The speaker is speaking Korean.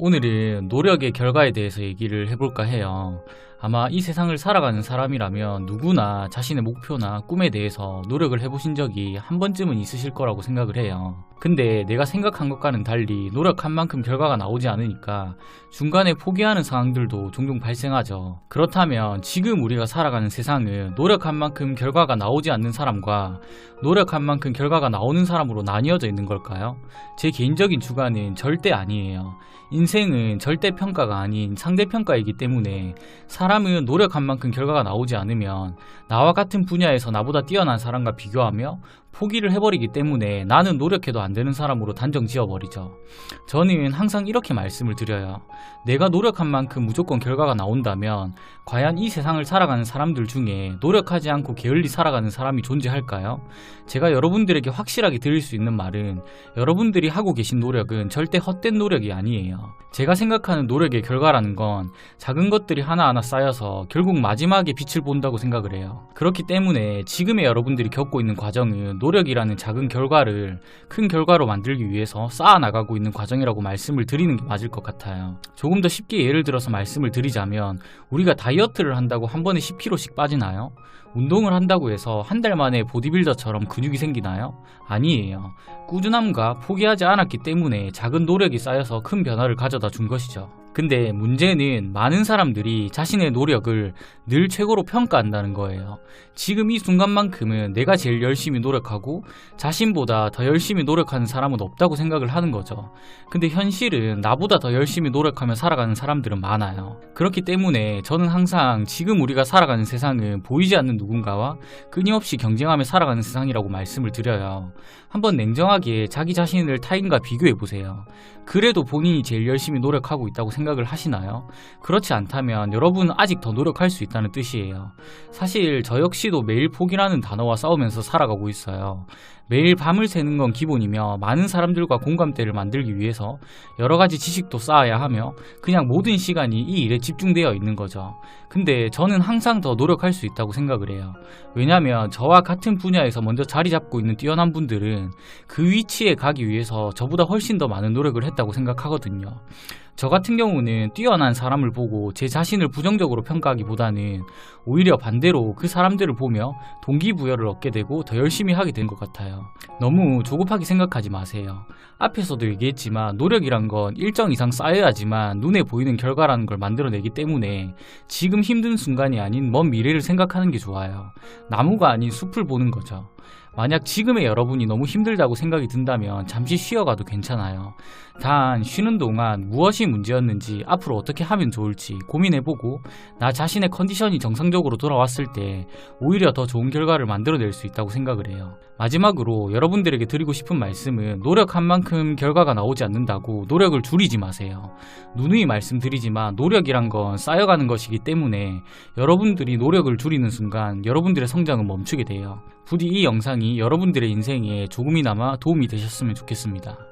오늘은 노력의 결과에 대해서 얘기를 해볼까 해요. 아마 이 세상을 살아가는 사람이라면 누구나 자신의 목표나 꿈에 대해서 노력을 해보신 적이 한 번쯤은 있으실 거라고 생각을 해요. 근데 내가 생각한 것과는 달리 노력한 만큼 결과가 나오지 않으니까 중간에 포기하는 상황들도 종종 발생하죠. 그렇다면 지금 우리가 살아가는 세상은 노력한 만큼 결과가 나오지 않는 사람과 노력한 만큼 결과가 나오는 사람으로 나뉘어져 있는 걸까요? 제 개인적인 주관은 절대 아니에요. 인생은 절대 평가가 아닌 상대평가이기 때문에 사 람은 노력한 만큼 결과가 나오지 않으면 나와 같은 분야에서 나보다 뛰어난 사람과 비교하며 포기를 해버리기 때문에 나는 노력해도 안 되는 사람으로 단정 지어버리죠. 저는 항상 이렇게 말씀을 드려요. 내가 노력한 만큼 무조건 결과가 나온다면 과연 이 세상을 살아가는 사람들 중에 노력하지 않고 게을리 살아가는 사람이 존재할까요? 제가 여러분들에게 확실하게 드릴 수 있는 말은 여러분들이 하고 계신 노력은 절대 헛된 노력이 아니에요. 제가 생각하는 노력의 결과라는 건 작은 것들이 하나하나 쌓여서 결국 마지막에 빛을 본다고 생각을 해요. 그렇기 때문에 지금의 여러분들이 겪고 있는 과정은 노력이라는 작은 결과를 큰 결과로 만들기 위해서 쌓아나가고 있는 과정이라고 말씀을 드리는 게 맞을 것 같아요. 조금 더 쉽게 예를 들어서 말씀을 드리자면 우리가 다이어트를 한다고 한 번에 10kg씩 빠지나요? 운동을 한다고 해서 한 달 만에 보디빌더처럼 근육이 생기나요? 아니에요. 꾸준함과 포기하지 않았기 때문에 작은 노력이 쌓여서 큰 변화를 가져다 준 것이죠. 근데 문제는 많은 사람들이 자신의 노력을 늘 최고로 평가한다는 거예요. 지금 이 순간만큼은 내가 제일 열심히 노력하고 자신보다 더 열심히 노력하는 사람은 없다고 생각을 하는 거죠. 근데 현실은 나보다 더 열심히 노력하며 살아가는 사람들은 많아요. 그렇기 때문에 저는 항상 지금 우리가 살아가는 세상은 보이지 않는 누군가와 끊임없이 경쟁하며 살아가는 세상이라고 말씀을 드려요. 한번 냉정하게 자기 자신을 타인과 비교해 보세요. 그래도 본인이 제일 열심히 노력하고 있다고 생각 을 하시나요? 그렇지 않다면 여러분은 아직 더 노력할 수 있다는 뜻이에요. 사실 저 역시도 매일 포기라는 단어와 싸우면서 살아가고 있어요. 매일 밤을 새는 건 기본이며 많은 사람들과 공감대를 만들기 위해서 여러 가지 지식도 쌓아야 하며 그냥 모든 시간이 이 일에 집중되어 있는 거죠. 근데 저는 항상 더 노력할 수 있다고 생각을 해요. 왜냐면 저와 같은 분야에서 먼저 자리 잡고 있는 뛰어난 분들은 그 위치에 가기 위해서 저보다 훨씬 더 많은 노력을 했다고 생각하거든요. 저 같은 경우는 뛰어난 사람을 보고 제 자신을 부정적으로 평가하기보다는 오히려 반대로 그 사람들을 보며 동기부여를 얻게 되고 더 열심히 하게 된 것 같아요. 너무 조급하게 생각하지 마세요. 앞에서도 얘기했지만 노력이란 건 일정 이상 쌓여야지만 눈에 보이는 결과라는 걸 만들어내기 때문에 지금 힘든 순간이 아닌 먼 미래를 생각하는 게 좋아요. 나무가 아닌 숲을 보는 거죠. 만약 지금의 여러분이 너무 힘들다고 생각이 든다면 잠시 쉬어가도 괜찮아요. 단 쉬는 동안 무엇이 문제였는지 앞으로 어떻게 하면 좋을지 고민해보고 나 자신의 컨디션이 정상적으로 돌아왔을 때 오히려 더 좋은 결과를 만들어낼 수 있다고 생각을 해요. 마지막으로 여러분들에게 드리고 싶은 말씀은 노력한 만큼 결과가 나오지 않는다고 노력을 줄이지 마세요. 누누이 말씀드리지만 노력이란 건 쌓여가는 것이기 때문에 여러분들이 노력을 줄이는 순간 여러분들의 성장은 멈추게 돼요. 부디 이 영상이 여러분들의 인생에 조금이나마 도움이 되셨으면 좋겠습니다.